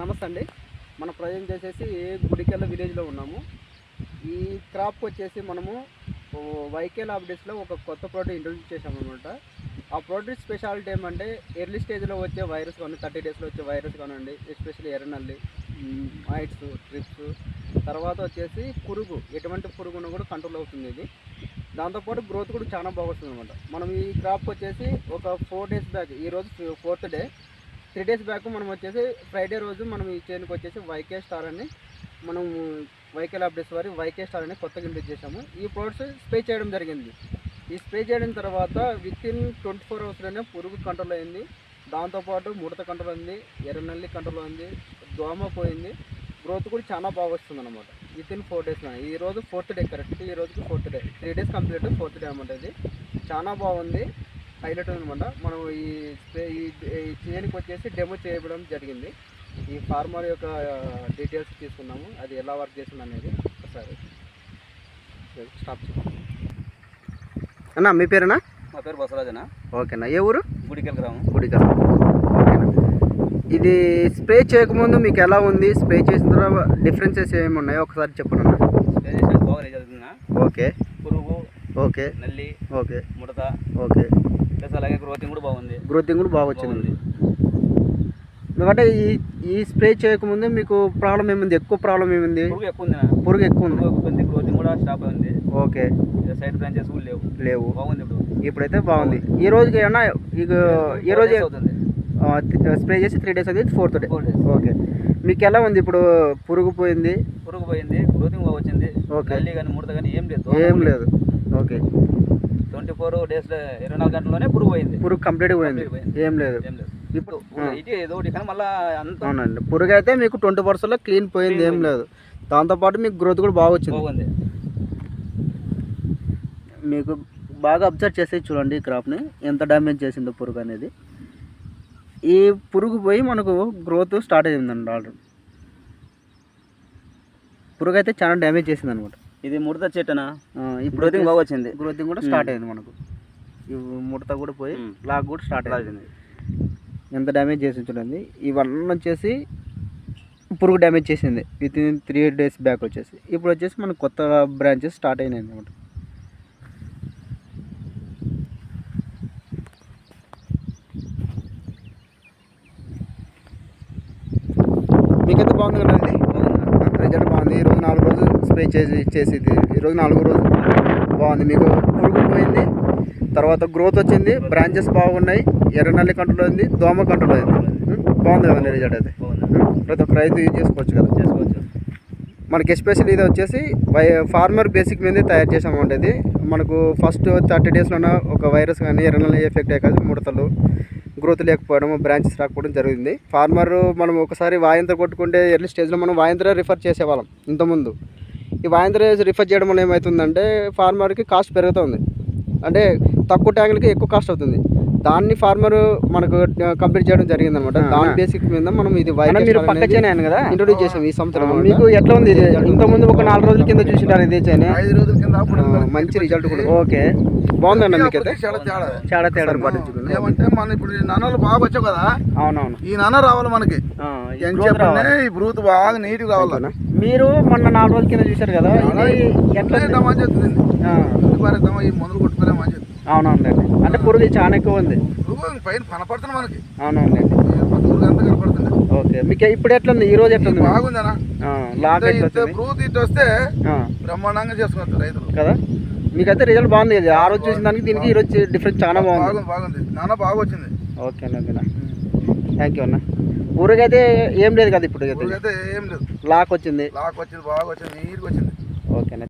నమస్తే అండి మన ప్రజెంట్ చేసేసి గుడికెళ్ళ విలేజ్లో ఉన్నాము. ఈ క్రాప్ వచ్చేసి మనము వైకేల్ అప్డేట్స్లో ఒక కొత్త ప్రోడక్ట్ ఇంట్రొడ్యూస్ చేసామన్నమాట ఆ ప్రోడక్ట్ స్పెషాలిటీ ఏమంటే ఎర్లీ స్టేజ్లో వచ్చే వైరస్ కానీ థర్టీ డేస్లో వచ్చే వైరస్ కానివ్వండి ఎస్పెషల్లీ ఎర్రనల్లి మైట్స్ ట్రిప్స్ తర్వాత వచ్చేసి పురుగు ఎటువంటి పురుగును కూడా కంట్రోల్ అవుతుంది ఇది. దాంతోపాటు గ్రోత్ కూడా చాలా బాగుంటుంది అనమాట మనం ఈ క్రాప్ వచ్చేసి ఒక ఫోర్ డేస్ బ్యాక్ ఈరోజు fourth day three days back మనం వచ్చేసి ఫ్రైడే రోజు మనం ఈ చేనుకి వచ్చేసి వైకే స్టార్ అని మనం వైకే అప్డేట్స్ వారి వైకే స్టార్ అని కొత్తగా ఇంట్రెస్ చేసాము ఈ ప్రోడక్ట్స్ స్ప్రే చేయడం జరిగింది. ఈ స్ప్రే చేయడం తర్వాత విత్ ఇన్ ట్వంటీ ఫోర్ అవర్స్లోనే పురుగు కంట్రోల్ అయింది. దాంతోపాటు ముడత కంట్రోల్ అయింది ఎర్రనల్లి కంట్రోల్ అయింది దోమ పోయింది. గ్రోత్ కూడా చాలా బాగా వస్తుంది అనమాట విత్ ఇన్ ఫోర్ డేస్లో ఈ రోజు ఫోర్త్ డే కరెక్ట్ ఈ రోజుకి fourth day three days complete fourth day అనమాట ఇది. చాలా బాగుంది. హైలైట్ అనమాట మనం ఈ స్ప్రే ఈ చేనుకి వచ్చేసి డెమో చేయడం జరిగింది. ఈ ఫార్మర్ యొక్క డీటెయిల్స్ తీసుకున్నాము. అది ఎలా వర్క్ చేస్తుంది అనేది ఒకసారి స్టాప్ అన్న మీ పేరునా మా పేరు బసవరాజన ఓకేనా ఏ ఊరు? గుడికెల్ గ్రామం. గుడికల్. ఓకేనా. ఇది స్ప్రే చేయకముందు మీకు ఎలా ఉంది? స్ప్రే చేసిన తర్వాత డిఫరెన్సెస్ ఏమి ఉన్నాయో ఒకసారి చెప్పండి అన్న స్ప్రే చేసిన బాగా రిజల్ట్ ఉందా ఓకే. పురుగు ఓకే. నల్లి ఓకే. ముడత ఓకే. ప్లస్ అలాగే గ్రోతింగ్ కూడా బాగుంది. గ్రోతింగ్ కూడా బాగా వచ్చింది. ఎందుకంటే ఈ ఈ స్ప్రే చేయకముందు మీకు ప్రాబ్లం ఏముంది? ఎక్కువ ప్రాబ్లం ఏముంది? పురుగు ఎక్కువ ఉంది. పురుగు ఎక్కువ ఉంది? ఉంది. గ్రోతింగ్ కూడా స్టాప్ అయింది. ఓకే. సైడ్ బ్రాంచెస్ కూడా లేవు. లేవు. బాగుంది ఇప్పుడు. ఇప్పుడైతే బాగుంది. ఈ రోజుకి ఏమన్నా ఇక ఈ రోజు స్ప్రే చేసి త్రీ డేస్ అయితే ఫోర్త్ డే ఓకే. మీకు ఎలా ఉంది ఇప్పుడు? పురుగు పోయింది పురుగు పోయింది గ్రోతింగ్ బాగా వచ్చింది. ఓకే. కానీ ముడత కానీ ఏం లేదు. ఏం లేదు. ఓకే. ట్వంటీ ఫోర్ డేస్ ఇరవై నాలుగు గంటల్లోనే పురుగు పోయింది. పురుగు కంప్లీట్గా పోయింది. ఏం లేదు. ఏం లేదు. ఇప్పుడు ఇటు ఏదో ఒకటి కానీ మళ్ళీ అంత అవునండి. పురుగు అయితే మీకు ట్వంటీ పర్సెంట్లో క్లీన్ పోయింది ఏం. లేదు. దాంతోపాటు మీకు గ్రోత్ కూడా బాగా వచ్చింది. బాగుంది. మీకు బాగా అబ్జర్వ్ చేసి చూడండి ఈ క్రాప్ని ఎంత డ్యామేజ్ చేసిందో పురుగు అనేది. ఈ పురుగు పోయి మనకు గ్రోత్ స్టార్ట్ అయిందండి ఆల్రెడీ పురుగు అయితే చాలా డ్యామేజ్ చేసింది అనమాట ఇది ముడత చెట్టునా? ఇప్పుడు బాగా వచ్చింది గ్రోతింగ్ కూడా స్టార్ట్ అయింది మనకు. ముడత కూడా పోయి. లాగ్ కూడా స్టార్ట్ అయింది. ఎంత డ్యామేజ్ చేసి చూడండి. ఇవన్నీ వచ్చేసి పురుగు డ్యామేజ్ చేసింది. Within three days back వచ్చేసి. ఇప్పుడు వచ్చేసి మనకు కొత్త బ్రాంచెస్ స్టార్ట్ అయినాయి అనమాట మీకైతే బాగుంది కదా ఇది రిజల్ట్ బాగుంది ఈరోజు నాలుగు రోజులు స్ప్రే చేసి చేసేది. ఈరోజు నాలుగో రోజు. బాగుంది. మీకు పురుగు పోయింది. తర్వాత గ్రోత్ వచ్చింది. బ్రాంచెస్ బాగున్నాయి. ఎర్రనల్లి కంట్రోల్ అయింది. దోమ కంట్రోల్ అయింది? బాగుంది కదండి రిజల్ట్ అయితే? ప్రతి ఒక్క రైతు యూజ్ చేసుకోవచ్చు కదా. చేసుకోవచ్చు. మనకి ఎస్పెషల్ ఇది వచ్చేసి వై ఫార్మర్ బేసిక్ మీదే తయారు చేసామంటే ఇది. మనకు ఫస్ట్ థర్టీ డేస్లోన ఒక వైరస్ కానీ ఎర్రనల్లి ఎఫెక్ట్ అయ్యాక ముడతలు గ్రోత్ లేకపోవడం బ్రాంచెస్ రాకపోవడం జరిగింది. ఫార్మర్ మనం ఒకసారి వాయంత్ర కొట్టుకుంటే ఎర్లీ స్టేజ్లో మనం వాయంత్ర రిఫర్ చేసేవాళ్ళం ఇంతకుముందు. ఈ వాయంత్ర రిఫర్ చేయడం వల్ల ఏమవుతుందంటే ఫార్మర్కి కాస్ట్ పెరుగుతుంది. అంటే తక్కువ ట్యాంకులకి ఎక్కువ కాస్ట్ అవుతుంది. దాన్ని ఫార్మర్ మనకు కంప్లీట్ చేయడం జరిగింది అనమాట దాని బేసిక్ మీద మనం ఇది మీరు పక్క చేను కదా? ఇంట్రొడ్యూస్ చేసాం ఈ సంవత్సరం మీకు ఎట్లా ఉంది ఇది? ఇంతకుముందు ఒక నాలుగు రోజుల కింద చూసింటారు ఇదే చేను. ఐదు రోజుల కింద మంచి రిజల్ట్ కూడా. ఓకే. బాగుందండి మీకైతే? చాలా తేడా. చాలా తేడా ఏమంటే మన ఇప్పుడు నన్నలు బాగా వచ్చావు కదా? అవునవును. ఈ నన్న రావాలి మనకి. ఈ. చెప్పండి బ్రూత్ బాగా నీట్గా కావాలి మీరు మొన్న నాలుగు రోజుల కింద చూశారు కదా ఎట్లా ఈ మందులు అవునవునండి అంటే పురుగు చాలా ఎక్కువ ఉంది. పురుగు పైన కనపడుతుంది మనకి. పురుగు అంతా కనపడుతుంది ఓకే. మీకు ఇప్పుడు ఎట్లా ఉంది ఈ రోజు ఎట్లా ఉంది బాగుందనా వస్తే ఆ, బ్రహ్మాండంగా చేసుకోవచ్చు రైతులు. కదా? మీకైతే రిజల్ట్ బాగుంది. కదా ఆ రోజు చూసిన దానికి దీనికి ఈ రోజు డిఫరెన్స్ చాలా బాగుంది బాగుంది. నాన్న బాగా వచ్చింది. ఓకే అన్న ఓకేనా థ్యాంక్ యూ అన్న. ఊరికైతే ఏం లేదు కదా ఇప్పుడు అయితే ఏం లేదు. లాక్ వచ్చింది. లాక్ వచ్చింది బాగా వచ్చింది నీట్గా వచ్చింది. ఓకేనా